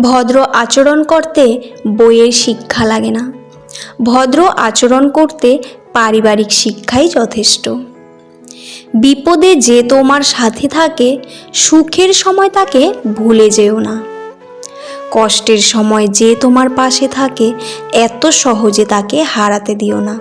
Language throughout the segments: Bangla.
ভদ্র আচরণ করতে বইয়ের শিক্ষা লাগে না। ভদ্র আচরণ করতে পারিবারিক শিক্ষাই যথেষ্ট। বিপদে যে তোমার সাথে থাকে, সুখের সময় তাকে ভুলে যেও না। কষ্টের সময় যে তোমার পাশে থাকে, এত সহজে তাকে হারাতে দিও না।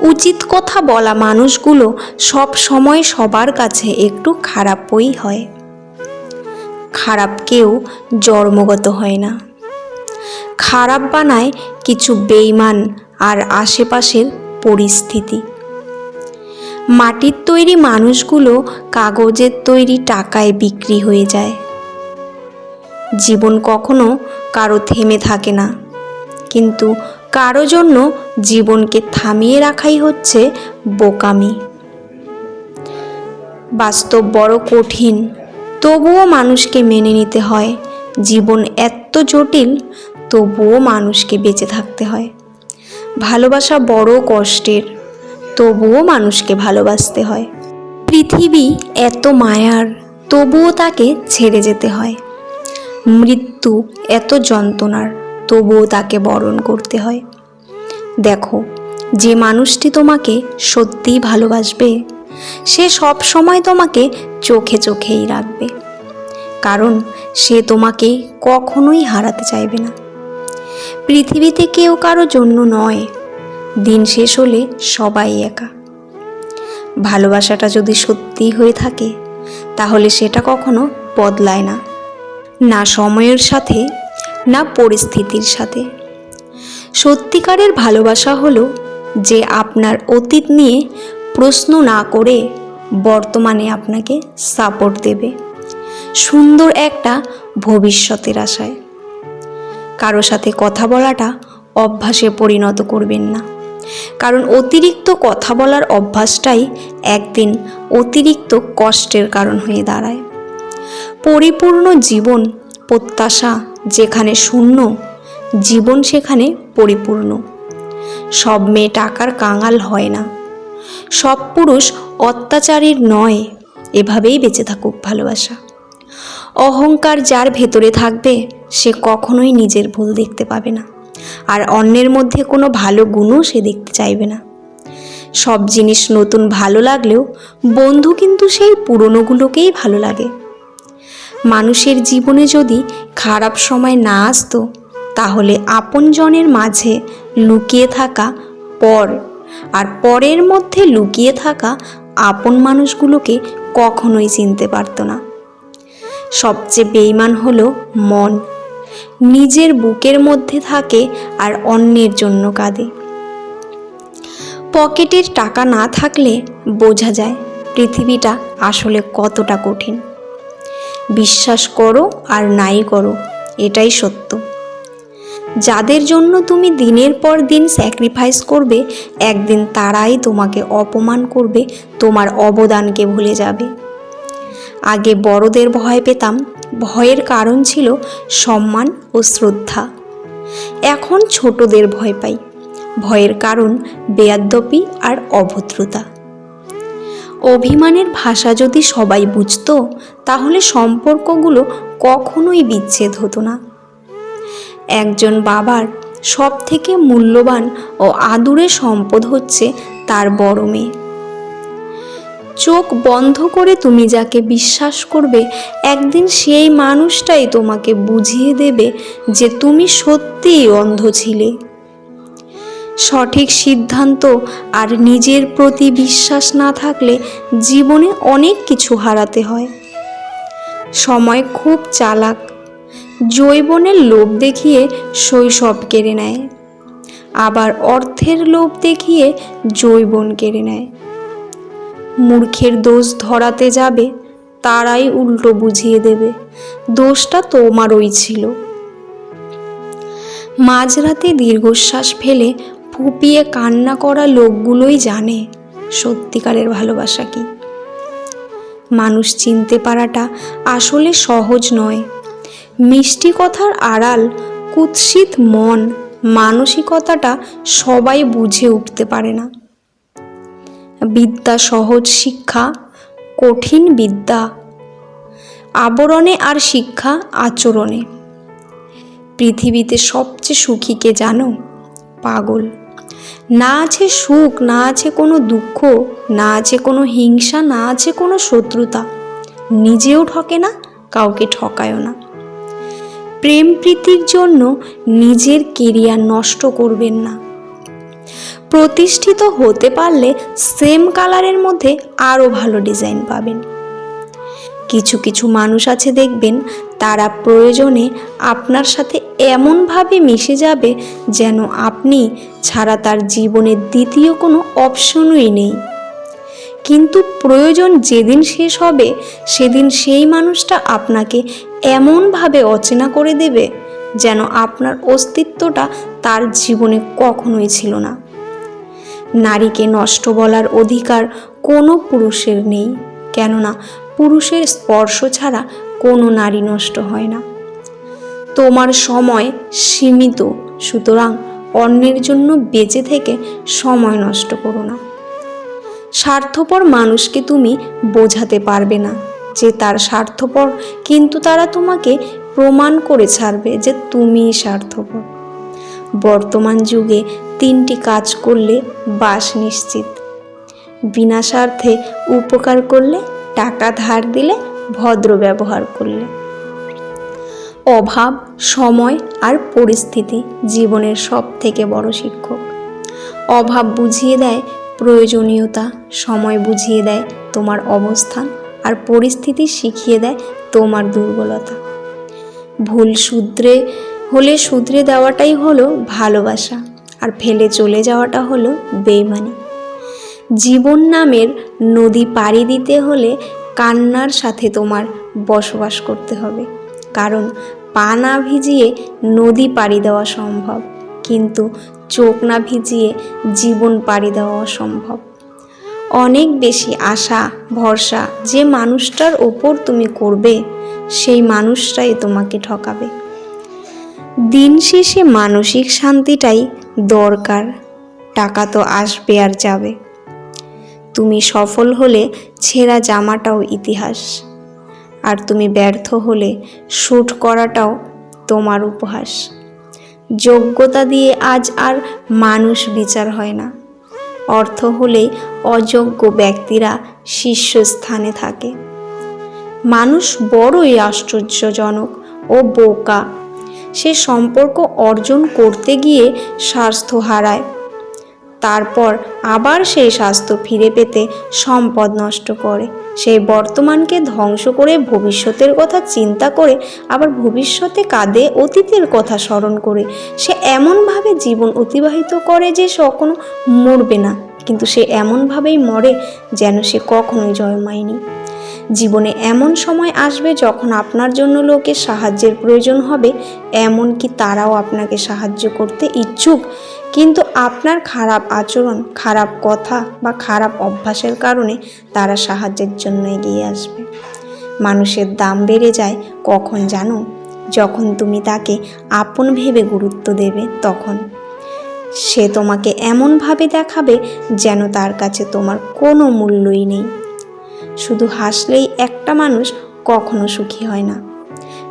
উচিত কথা বলা মানুষগুলো সব সময় সবার কাছে একটু খারাপই হয়। খারাপ কেউ জন্মগত হয় না। খারাপ বানায় কিছু বেইমান আর আশেপাশের পরিস্থিতি। মাটির তৈরি মানুষগুলো কাগজের তৈরি টাকায় বিক্রি হয়ে যায়। জীবন কখনো কারও থেমে থাকে না। কিন্তু কারও জন্য জীবনকে থামিয়ে রাখাই হচ্ছে বোকামি। বাস্তব বড় কঠিন তবুও মানুষকে মেনে নিতে হয়। জীবন এত জটিল, তবুও মানুষকে বেঁচে থাকতে হয়। ভালোবাসা বড় কষ্টের, তবুও মানুষকে ভালোবাসতে হয়। পৃথিবী এত মায়ার, তবুও তাকে ছেড়ে যেতে হয়। মৃত্যু এত যন্ত্রণার, তবুও তাকে বরণ করতে হয়। দেখো, যে মানুষটি তোমাকে সত্যিই ভালোবাসবে সে সব সময় তোমাকে চোখে চোখেই রাখবে। কারণ সে তোমাকে কখনোই হারাতে চাইবে না। পৃথিবীতে কেউ কারও জন্য নয়, দিন শেষ হলে সবাই একা। ভালোবাসাটা যদি সত্যি হয়ে থাকে, তাহলে সেটা কখনো বদলায় না। না সময়ের সাথে, না পরিস্থিতির সাথে। সত্যিকারের ভালোবাসা হলো যে আপনার অতীত নিয়ে প্রশ্ন না করে বর্তমানে আপনাকে সাপোর্ট দেবে। সুন্দর একটা ভবিষ্যতের আশায়। কারও সাথে কথা বলাটা অভ্যাসে পরিণত করবেন না। কারণ অতিরিক্ত কথা বলার অভ্যাসটাই একদিন অতিরিক্ত কষ্টের কারণ হয়ে দাঁড়ায়। পরিপূর্ণ জীবন, প্রত্যাশা যেখানে শূন্য, জীবন সেখানে পরিপূর্ণ। সব মেয়ে টাকার কাঙাল হয় না। সব পুরুষ অত্যাচারীর নয়। এভাবেই বেঁচে থাকুক ভালোবাসা। অহংকার যার ভেতরে থাকবে, সে কখনোই নিজের ভুল দেখতে পাবে না। আর অন্যের মধ্যে কোনো ভালো গুণও সে দেখতে চাইবে না। সব জিনিস নতুন ভালো লাগলেও বন্ধু কিন্তু সেই পুরনোগুলোকেই ভালো লাগে। মানুষের জীবনে যদি খারাপ সময় না আসতো, তাহলে আপনজনের মাঝে লুকিয়ে থাকা পর আর পরের মধ্যে লুকিয়ে থাকা আপন মানুষগুলোকে কখনোই চিনতে পারতো না। সবচেয়ে বেইমান হলো মন। নিজের বুকের মধ্যে থাকে আর অন্যের জন্য কাঁদে। পকেটের টাকা না থাকলে বোঝা যায় পৃথিবীটা আসলে কতটা কঠিন। বিশ্বাস করো আর নাই করো, এটাই সত্য। যাদের জন্য তুমি দিনের পর দিন স্যাক্রিফাইস করবে, একদিন তারাই তোমাকে অপমান করবে, তোমার অবদানকে ভুলে যাবে। আগে বড়দের ভয় পেতাম, ভয়ের কারণ ছিল সম্মান ও শ্রদ্ধা। এখন ছোটদের ভয় পাই, ভয়ের কারণ বেয়াদ্দপি আর অভদ্রতা। অভিমানের ভাষা যদি সবাই বুঝতো, তাহলে সম্পর্কগুলো কখনোই বিচ্ছেদ হতো না। একজন বাবার সব থেকে মূল্যবান ও আদুরে সম্পদ হচ্ছে তার বড় মেয়ে। চোখ বন্ধ করে তুমি যাকে বিশ্বাস করবে, একদিন সেই মানুষটাই তোমাকে বুঝিয়ে দেবে যে তুমি সত্যিই অন্ধ ছিলে। সঠিক সিদ্ধান্ত আর নিজের প্রতি বিশ্বাস না থাকলে জীবনে অনেক কিছু হারাতে হয়। সময় খুব চালাক। জৈবনের লোভ দেখিয়ে শৈশব কেড়ে নেয়। আবার অর্থের লোভ দেখিয়ে জৈবন কেড়ে নেয়। মূর্খের দোষ ধরাতে যাবে, তারাই উল্টো বুঝিয়ে দেবে, দোষটা তোমারই ছিল। মাঝরাতে দীর্ঘশ্বাস ফেলে ফুপিয়ে কান্না করা লোকগুলোই জানে সত্যিকারের ভালোবাসা কি। মানুষ চিনতে পারাটা আসলে সহজ নয়। মিষ্টি কথার আড়াল, কুৎসিত মন, মানসিকতাটা সবাই বুঝে উঠতে পারে না। বিদ্যা সহজ শিক্ষা, কঠিন বিদ্যা। আবরণে আর শিক্ষা আচরণে। পৃথিবীতে সবচেয়ে সুখী কে জানো? পাগল। না আছে সুখ, না আছে কোনো দুঃখ, না আছে কোনো হিংসা, না আছে কোনো শত্রুতা। নিজেও ঠকে না, কাউকে ঠকায়ও না। প্রেম প্রীতির জন্য নিজের কেরিয়ার নষ্ট করবেন না। প্রতিষ্ঠিত হতে পারলে সেম কালারের মধ্যে আরও ভালো ডিজাইন পাবেন। কিছু কিছু মানুষ আছে দেখবেন, তারা প্রয়োজনে আপনার সাথে এমনভাবে মিশে যাবে যেন আপনি ছাড়া তার জীবনের দ্বিতীয় কোনো অপশনই নেই। কিন্তু প্রয়োজন যেদিন শেষ হবে, সেদিন সেই মানুষটা আপনাকে এমনভাবে অচেনা করে দেবে যেন আপনার অস্তিত্বটা তার জীবনে কখনোই ছিল না। নারীকে নষ্ট বলার অধিকার কোনো পুরুষের নেই, কেননা পুরুষের স্পর্শ ছাড়া কোনো নারী নষ্ট হয় না। তোমার সময় সীমিত, সুতরাং অন্যের জন্য বেঁচে থেকে সময় নষ্ট করো না। স্বার্থপর মানুষকে তুমি বোঝাতে পারবে না যে তার স্বার্থপর, কিন্তু তারা তোমাকে প্রমাণ করে ছাড়বে যে তুমিই স্বার্থপর। বর্তমান যুগে তিনটি কাজ করলে বাস নিশ্চিত। বিনা স্বার্থে উপকার করলে, টাকা ধার দিলে, ভদ্র ব্যবহার করলে। অভাব, সময় আর পরিস্থিতি জীবনের সব থেকে বড় শিক্ষক। অভাব বুঝিয়ে দেয় প্রয়োজনীয়তা, সময় বুঝিয়ে দেয় তোমার অবস্থান আর পরিস্থিতি শিখিয়ে দেয় তোমার দুর্বলতা। ভুল শুধরে হলে শুধরে দেওয়াটাই হলো ভালোবাসা আর ফেলে চলে যাওয়াটা হলো বেইমানি। জীবন নামের নদী পাড়ি দিতে হলে কান্নার সাথে তোমার বসবাস করতে হবে। কারণ পা না ভিজিয়ে নদী পাড়ি দেওয়া সম্ভব। কিন্তু চোখ না ভিজিয়ে জীবন পাড়ি দেওয়া অসম্ভব। অনেক বেশি আশা, ভরসা যে মানুষটার ওপর তুমি করবে, সেই মানুষটাই তোমাকে ঠকাবে। দিন শেষে মানসিক শান্তিটাই দরকার, টাকা তো আসবে আর যাবে। তুমি সফল হলে ছেঁড়া জামাটাও ইতিহাস, আর তুমি ব্যর্থ হলে শ্যুট করাটাও তোমার উপহাস। যোগ্যতা দিয়ে আজ আর মানুষ বিচার হয় না। অর্থ হলে অযোগ্য ব্যক্তিরা শীর্ষস্থানে থাকে। মানুষ বড়ই আশ্চর্যজনক ও বোকা। সে সম্পর্ক অর্জন করতে গিয়ে স্বাস্থ্য হারায়। তারপর আবার সেই স্বাস্থ্য ফিরে পেতে সম্পদ নষ্ট করে। সেই বর্তমানকে ধ্বংস করে ভবিষ্যতের কথা চিন্তা করে আবার ভবিষ্যতে কাঁদে অতীতের কথা স্মরণ করে। সে এমনভাবে জীবন অতিবাহিত করে যে সে কখনো মরবে না, কিন্তু সে এমনভাবেই মরে যেন সে কখনোই জন্মায়নি জীবনে এমন সময় আসবে যখন আপনার জন্য লোকের সাহায্যের প্রয়োজন হবে, এমনকি তারাও আপনাকে সাহায্য করতে ইচ্ছুক। কিন্তু আপনার খারাপ আচরণ, খারাপ কথা বা খারাপ অভ্যাসের কারণে তারা সাহায্যের জন্য এগিয়ে আসবে। মানুষের দাম বেড়ে যায়, কখন জানো? যখন তুমি তাকে আপন ভেবে গুরুত্ব দেবে, তখন। সে তোমাকে এমনভাবে দেখাবে যেন তার কাছে তোমার কোনো মূল্যই নেই। শুধু হাসলেই একটা মানুষ কখনো সুখী হয় না।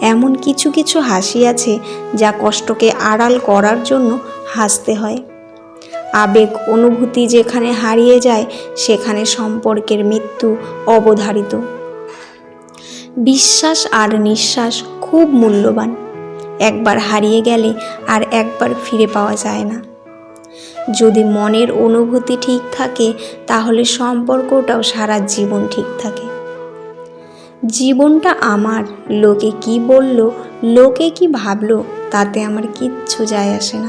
এমন কিছু কিছু হাসি আছে যা কষ্টকে আড়াল করার জন্য হাসতে হয়। আবেগ অনুভূতি যেখানে হারিয়ে যায়, সেখানে সম্পর্কের মৃত্যু অবধারিত। বিশ্বাস আর নিঃশ্বাস খুব মূল্যবান। একবার হারিয়ে গেলে আর একবার ফিরে পাওয়া যায় না। যদি মনের অনুভূতি ঠিক থাকে, তাহলে সম্পর্কটাও সারা জীবন ঠিক থাকে। জীবনটা আমার, লোকে কি বলল, লোকে কি ভাবলো, তাতে আমার কিচ্ছু যায় আসে না।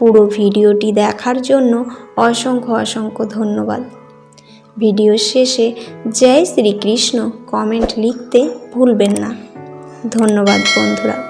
পুরো ভিডিওটি দেখার জন্য অসংখ্য অসংখ্য ধন্যবাদ। ভিডিও শেষে জয় শ্রীকৃষ্ণ কমেন্ট লিখতে ভুলবেন না। ধন্যবাদ বন্ধুরা।